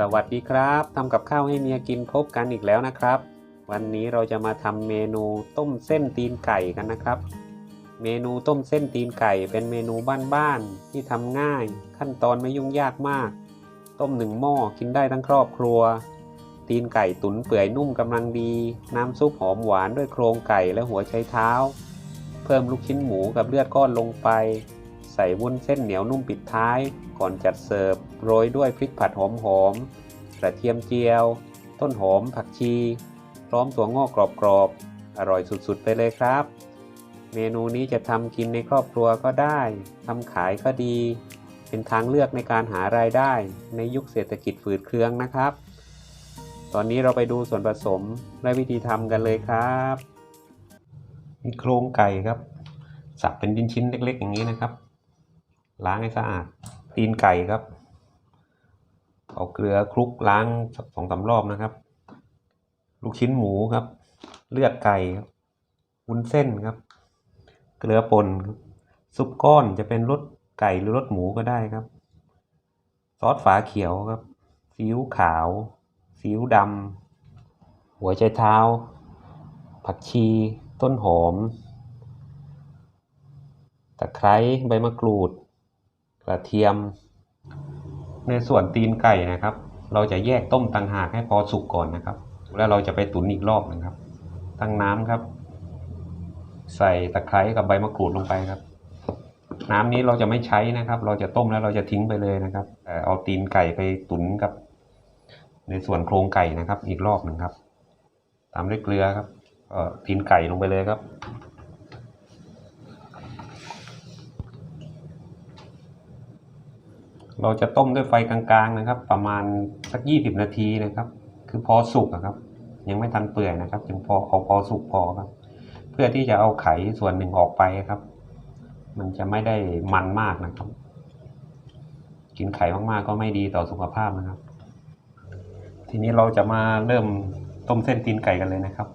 สวัสดีครับทำกับข้าวให้เมียกินพบกันอีกแล้วนะครับ วันนี้เราจะมาทำเมนูต้มเส้นตีนไก่กันนะครับ เมนูต้มเส้นตีนไก่เป็นเมนูบ้านๆที่ทำง่าย ขั้นตอนไม่ยุ่งยากมาก ต้มหนึ่งหม้อกินได้ทั้งครอบครัว ตีนไก่ตุ๋นเปื่อยนุ่มกำลังดี น้ำซุปหอมหวานด้วยโครงไก่และหัวไชเท้า เพิ่มลูกชิ้นหมูกับเลือดก้อนลงไป ใส่วุ้นเส้นเหนียวนุ่มปิดท้าย ก่อนจัดเสิร์ฟโรยด้วยพริกผัดหอมๆกระเทียมเจียว ต้นหอมผักชี พร้อมตัวงอกกรอบๆ อร่อยสุดๆ ไปเลยครับ เมนูนี้จะทำกินในครอบครัวก็ได้ทำขายก็ดี เป็นทางเลือกในการหารายได้ในยุคเศรษฐกิจฝืดเครืองนะครับ ตอนนี้เราไปดูส่วนผสมและวิธีทำกันเลยครับมีโครงไก่ครับสับเป็นชิ้นๆเล็ก ๆ อย่างนี้นะครับ ล้างให้สะอาดตีนไก่ครับ เอาเกลือคลุกล้างสักสองสารอบนะครับ ลูกชิ้นหมูครับ เลือดไก่ครับวุ้นเส้นครับ เกลือป่นซุปก้อนจะเป็นรสไก่หรือรสหมูก็ได้ครับ ซอสฝาเขียวครับซีอิ๊วขาวซีอิ๊วดำหัวไชเท้า ผักชี ต้นหอมตะไคร้ใบมะกรูด กระเทียม ในส่วนตีนไก่นะครับ เราจะแยกต้มต่างหากให้พอสุกก่อนนะครับ แล้วเราจะไปตุ๋นอีกรอบหนึงครับตั้งน้ำครับ ใส่ตะไคร้กับใบมะกรูดลงไปครับ น้ำนี้เราจะไม่ใช้นะครับ เราจะต้มแล้วเราจะทิ้งไปเลยนะครับเอาตีนไก่ไปตุ๋นกับ ในส่วนโครงไก่นะครับ อีกรอบหนึ่งครับ ตามด้วยเกลือครับตีนไก่ลงไปเลยครับ เราจะต้มด้วยไฟกลางๆนะครับ ประมาณสักยี่สิบนาทีนะครับ คือพอสุกอะครับ ยังไม่ทันเปื่อยนะครับ จึงพอเอาพอสุกพอครับ เพื่อที่จะเอาไข่ส่วนหนึ่งออกไปครับ มันจะไม่ได้มันมากนะครับ กินไข่มากๆก็ไม่ดีต่อสุขภาพนะครับ ทีนี้เราจะมาเริ่มต้มเส้นตีนไก่กันเลยนะครับ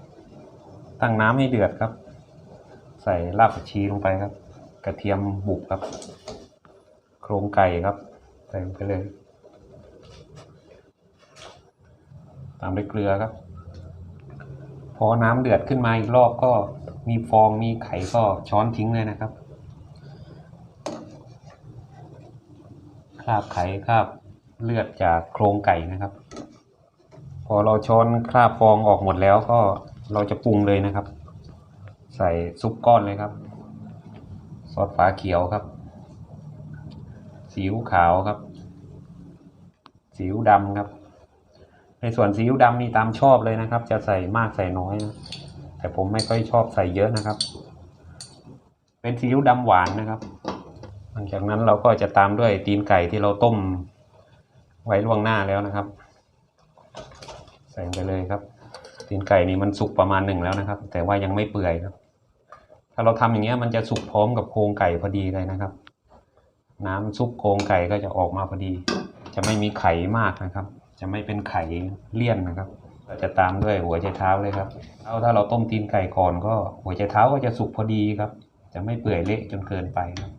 ตั้งน้ำให้เดือดครับ ใส่รากผักชีลงไปครับ กระเทียมบุกครับ โครงไก่ครับ ใส่ลงไปเลย ตามด้วยเกลือครับ พอน้ำเดือดขึ้นมาอีกรอบก็มีฟองมีไข่ก็ช้อนทิ้งเลยนะครับคราบไข่คราบเลือดจากโครงไก่นะครับ พอเราช้อนคราบฟองออกหมดแล้วก็เราจะปรุงเลยนะครับ ใส่ซุปก้อนเลยครับ ซอสฝาเขียวครับ ซีอิ๊วขาวครับซีอิ๊วดำครับ ในส่วนซีอิ๊วดำนี่ตามชอบเลยนะครับ จะใส่มากใส่น้อยนะแต่ผมไม่ค่อยชอบใส่เยอะนะครับ เป็นซีอิ๊วดำหวานนะครับหลังจากนั้นเราก็จะตามด้วยตีนไก่ที่เราต้มไว้ล่วงหน้าแล้วนะครับ ใส่ไปเลยครับ ตีนไก่นี่มันสุกประมาณหนึ่งแล้วนะครับ แต่ว่ายังไม่เปื่อยครับ ถ้าเราทำอย่างเงี้ยมันจะสุกพร้อมกับโครงไก่พอดีเลยนะครับ น้ำซุปโครงไก่ก็จะออกมาพอดี จะไม่มีไข่มากนะครับ จะไม่เป็นไข่เลี่ยนนะครับ เราจะตามด้วยหัวไชเท้าเลยครับเอาถ้าเราต้มตีนไก่ก่อนก็หัวไชเท้าก็จะสุกพอดีครับ จะไม่เปื่อยเละจนเกินไปครับ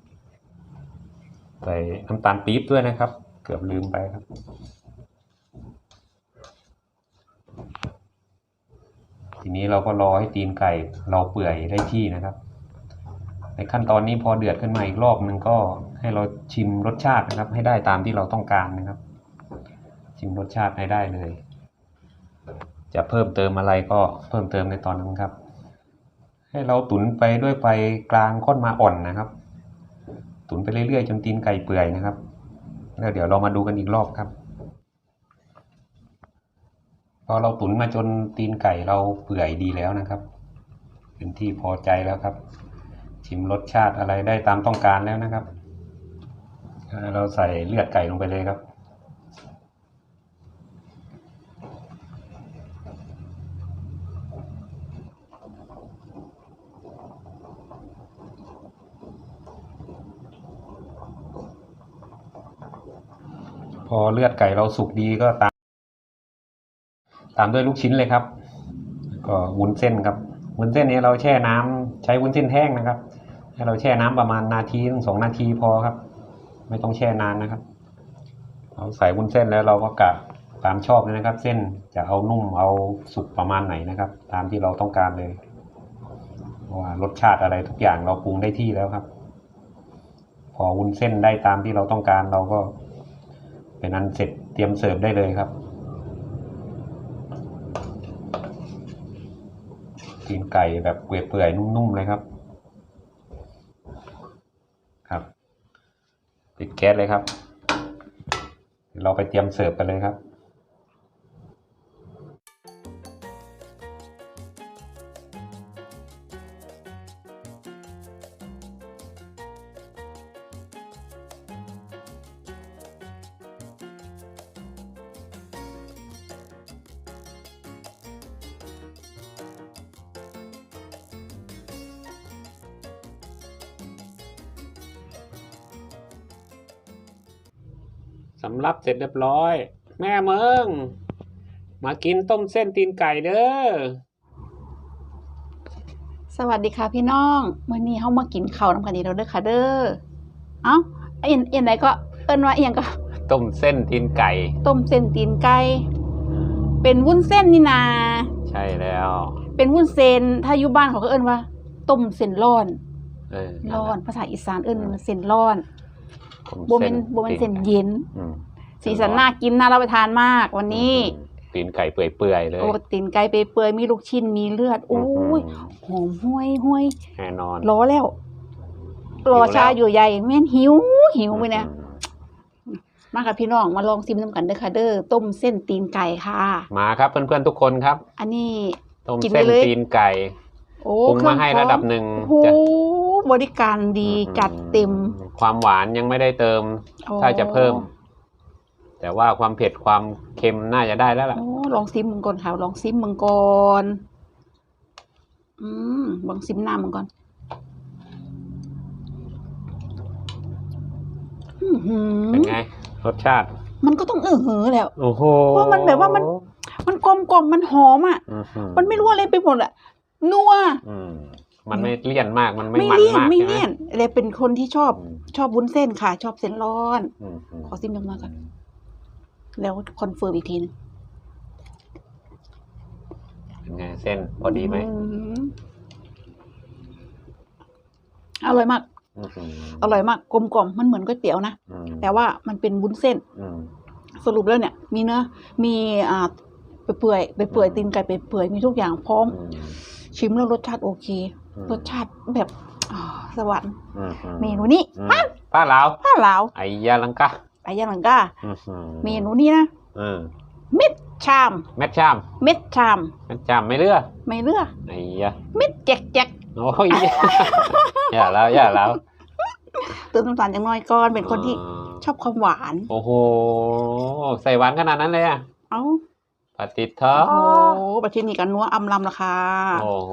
ใส่น้ำตาลปี๊บด้วยนะครับ เกือบลืมไปครับทีนี้เราก็รอให้ตีนไก่เราเปื่อยได้ที่นะครับ ในขั้นตอนนี้พอเดือดขึ้นมาอีกรอบหนึ่งก็ให้เราชิมรสชาตินะครับ ให้ได้ตามที่เราต้องการนะครับ ชิมรสชาติให้ได้เลย จะเพิ่มเติมอะไรก็เพิ่มเติมในตอนนั้นครับ ให้เราตุ๋นไปด้วยไฟกลางค่อนมาอ่อนนะครับ ตุ๋นไปเรื่อยๆจนตีนไก่เปื่อยนะครับ แล้วเดี๋ยวเรามาดูกันอีกรอบครับพอเราตุ๋นมาจนตีนไก่เราเปื่อยดีแล้วนะครับ เป็นที่พอใจแล้วครับ ชิมรสชาติอะไรได้ตามต้องการแล้วนะครับ เราใส่เลือดไก่ลงไปเลยครับ พอเลือดไก่เราสุกดีก็ตาม ตามด้วยลูกชิ้นเลยครับ ก็วุ้นเส้นครับวุ้นเส้นนี้เราแช่น้ำใช้วุ้นเส้นแห้งนะครับ ให้เราแช่น้ำประมาณนาทีถึงสองนาทีพอครับ ไม่ต้องแช่นานนะครับเราใส่วุ้นเส้นแล้วเราก็กะตามชอบเลยนะครับ เส้นจะเอานุ่มเอาสุกประมาณไหนนะครับ ตามที่เราต้องการเลยว่ารสชาติอะไรทุกอย่างเราปรุงได้ที่แล้วครับ พอวุ้นเส้นได้ตามที่เราต้องการเราก็ เป็นอันเสร็จเตรียมเสิร์ฟได้เลยครับตีนไก่แบบเปื่อยๆนุ่มๆเลยครับ ปิดแก๊สเลยครับ เราไปเตรียมเสิร์ฟกันเลยครับ สำรับเสร็จเรียบร้อย แม่เมืองมากินต้มเส้นตีนไก่เด้อ สวัสดีค่ะพี่น้องมื้อนี้เฮามากินข้าวนำกันอีกแล้วเด้อค่ะเด้อ เอ้าเอียนเอียนไหนก็เอิ้นว่าเอียงก็ ต้มเส้นตีนไก่ ต้มเส้นตีนไก่ เป็นวุ้นเส้นนี่นา ใช่แล้ว เป็นวุ้นเส้น ถ้าอยู่บ้านเขาก็เอิ้นว่า ต้มเส้นร้อน เออร้อน ภาษาอีสานเอิ้นว่าเส้นร้อนต้ม บ่แม่นบ่แม่นเส้นเย็นอืมสีสันน่ากินน่ารับประทานมาก วันนี้ตีนไก่เปื่อยๆเลยโอ้ตีนไก่เปื่อยๆมีลูกชิ้นมีเลือดโอ้ยมหอมห้วยห้วยแน่นอนรอแล้วรอหิวแล้วชาอยู่ใหญ่แม่นหิวหิวไปเนี่ยอืมมาค่ะพี่น้องมาลองซิมน้ำกันเด้อค่ะเด้อต้มเส้นตีนไก่ค่ะ มาครับเพื่อนๆทุกคนครับ อันนี้ต้มกินเส้นไปเลยตีนไก่โอ้ปรุงเครื่มาให้พอระดับหนึ่งโอ้โหจะ บริการดีจัดเต็ม ความหวานยังไม่ได้เติมโอ้ถ้าจะเพิ่ม แต่ว่าความเผ็ดความเค็มน่าจะได้แล้วล่ะ โอ้ลองซิมมึงก่อนค่ะลองซิมมึงก่อนอืมลองซิมหน้ามึงก่อนอื้อหือเป็นไง รสชาติ มันก็ต้องเออหือแล้ว โอ้โหเพราะมันแบบว่ามัน มันกลมกล่อมมันหอมอะ อื้อหือมันไม่รู้อะไรไปหมดอะนัว อืม มันไม่เลี่ยนมากมันไม่ไม่มันเลี่ยนมากไม่ใช่ไหมเลี่ยนเลยเป็นคนที่ชอบอืมชอบวุ้นเส้นค่ะ ชอบเส้นร้อน อืมอืมขอซิมน้ำมาก่อนแล้วคอนเฟิร์มอีกทีหนึงเป็นไงเส้นพอดีไหมอืมอร่อยมาก อื้อหืออร่อยมากกลมกล่อมมันเหมือนก๋วยเตี๋ยวนะอืมแต่ว่ามันเป็นวุ้นเส้น อืม สรุปแล้วเนี่ย มีเนื้อมีอ่าไปเปื่อยไปเปื่อยตีนไก่ไปเปื่อยมีทุกอย่างพร้อม อืมชิมแล้วรสชาติโอเคอืม รสชาติแบบอ่าสวรรค์อืมอืเมนูนี้อืมป้าลาวผ้าลาวไอ้ยาลังกาไอ้ยังหลังก้าอื้อหือเมนูนี้นะเออเม็ดชามแมทชามเม็ดชามแมทชามไม่เลือกไม่เลือกไอ้ยาเม็ดแจกแจกโอ้ยอย่าแล้วอย่าแล้วเติมน้ำตาลอย่างน้อยก่อนเป็นคนที่อ๋อชอบความหวาน โอ้โห ใส่หวานขนาดนั้นเลยอะ เอ้าปฏิเถอะโอ้โหประเทศนี้กันนัวอำลำราคาโอ้โห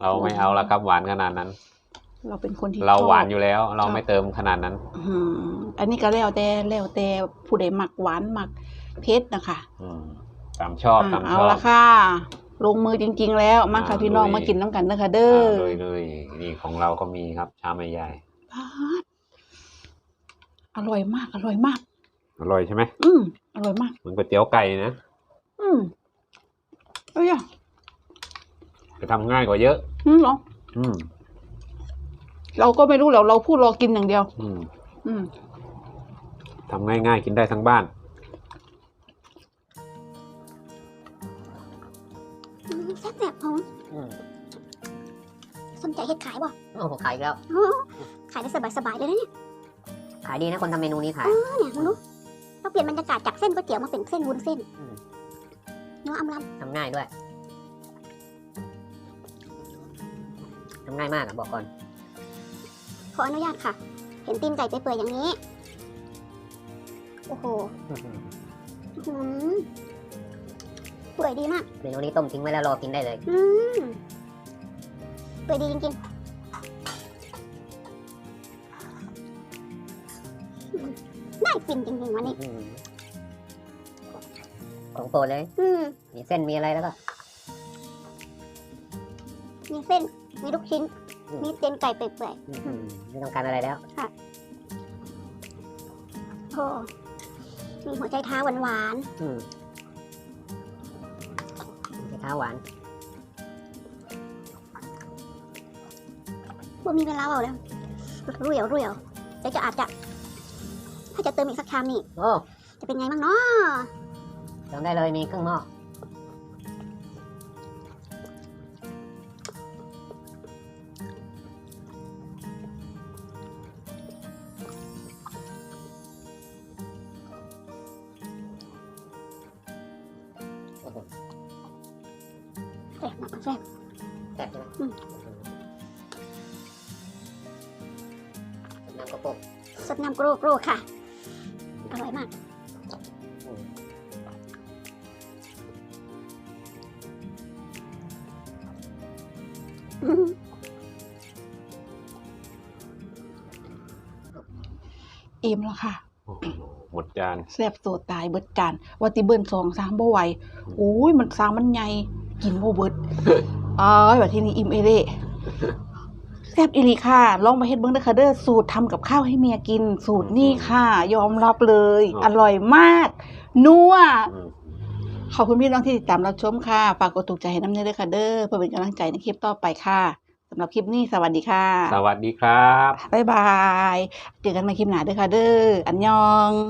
เราไม่เอาละครับหวานขนาดนั้น เราเป็นคนที่เราชอบหวานอยู่แล้ว เราชอบไม่เติมขนาดนั้น อืมอันนี้ก็แล้วแต่แล้วแต่ผู้ใดมักหวานมักเผ็ดนะคะอืมตามชอบอ่าตามชเอาอบละค่ะ ลงมือจริง ๆ แล้วมาค่ะอ่าพี่น้องลุยมากินน้ำกันนะคะเด้อเลยเลยนี่ของเราก็มีครับ ชามใหญ่พาดอร่อยมาก อร่อยมาก อร่อยใช่ไหมอืมอร่อยมากเหมือนก๋วยเตี๋ยวไก่นะ อืมเอ้ยอะ จะทำง่ายกว่าเยอะ อืมเหรออืม เราก็ไม่รู้แล้วเราพูดรอกินอย่างเดียว อืมอืม ทำง่ายๆ กินได้ทั้งบ้าน อืมแซ่บแบบหอมอืมสนใจเฮ็ดขายบ่โอ้โหขายอีกแล้วอ๋อขายได้สบายๆเลยนะเนี่ยขายดีนะคนทำเมนูนี้ขายอ๋อเนี่ยมึงรู้เราเปลี่ยนบรรยากาศจากเส้นก๋วยเตี๋ยวมาเป็นเส้นวุ้นเส้นอืม เนื้ออำลทำง่ายด้วย ทำง่ายมากอะบอกก่อนำขออนุญาตค่ะ เห็นตีนไก่เปื่อยๆอย่างนี้ โอ้โหอื้อหือเปื่อยดีมาก เมนูนี้ต้มทิ้งไว้แล้วรอกินได้เลย อืมเปื่อยดีจริงๆอืมน่ากินจริงๆวันนี้อืมของโปรดเลย อืมมีเส้นมีอะไรแล้วก็ มีเส้น มีลูกชิ้น อืม มีเตีนไก่เปื่อยอืมไม่ต้องการอะไรแล้ว ๆโอ้มีหัวใจเท้าหวานอืมใช้เท้าหวานๆบ่มีเวลาเอาแล้วรุ่ยเอารุ่ยเอาเดี๋ยวจะอาจจะ ถ้าจะเติมอีกสักชามนี่ โอ้จะเป็นไงบ้างเนาะเติมได้เลยมีครึ่งหม้อ บนะแซ่บแซ่บใช่ไหมอืม น้ำกระปุกสดน้ำโกรกโกรกค่ะ อร่อยมากอิ่มแล้วค่ะหมดจาน แซ่บโซตายเบิดจานว่าติเบิ้ลสองสามบ่ไหวโอ้ยมันสามมันใหญ่ กินบ่เบิดอ้ายว่าที่นี่อิ่มเอเล่แซ่บอีหลีค่ะ ลองมาเฮ็ดเบิ่งเด้อค่ะเด้อสูตรทำกับข้าวให้เมียกิน สูตรนี่ค่ะ ยอมรับเลยอ๋อออร่อยมาก นัวอืมขอบคุณพี่น้องที่ติดตามรับชมค่ะ ฝากกดถูกใจให้น้ำเนื้อด้วยค่ะเด้อ เพื่อเป็นกำลังใจในคลิปต่อไปค่ะสำหรับคลิปนี้สวัสดีค่ะ สวัสดีครับ บ๊ายบาย เจอกันใหม่คลิปหน้าเด้อค่ะเด้อ อันยอง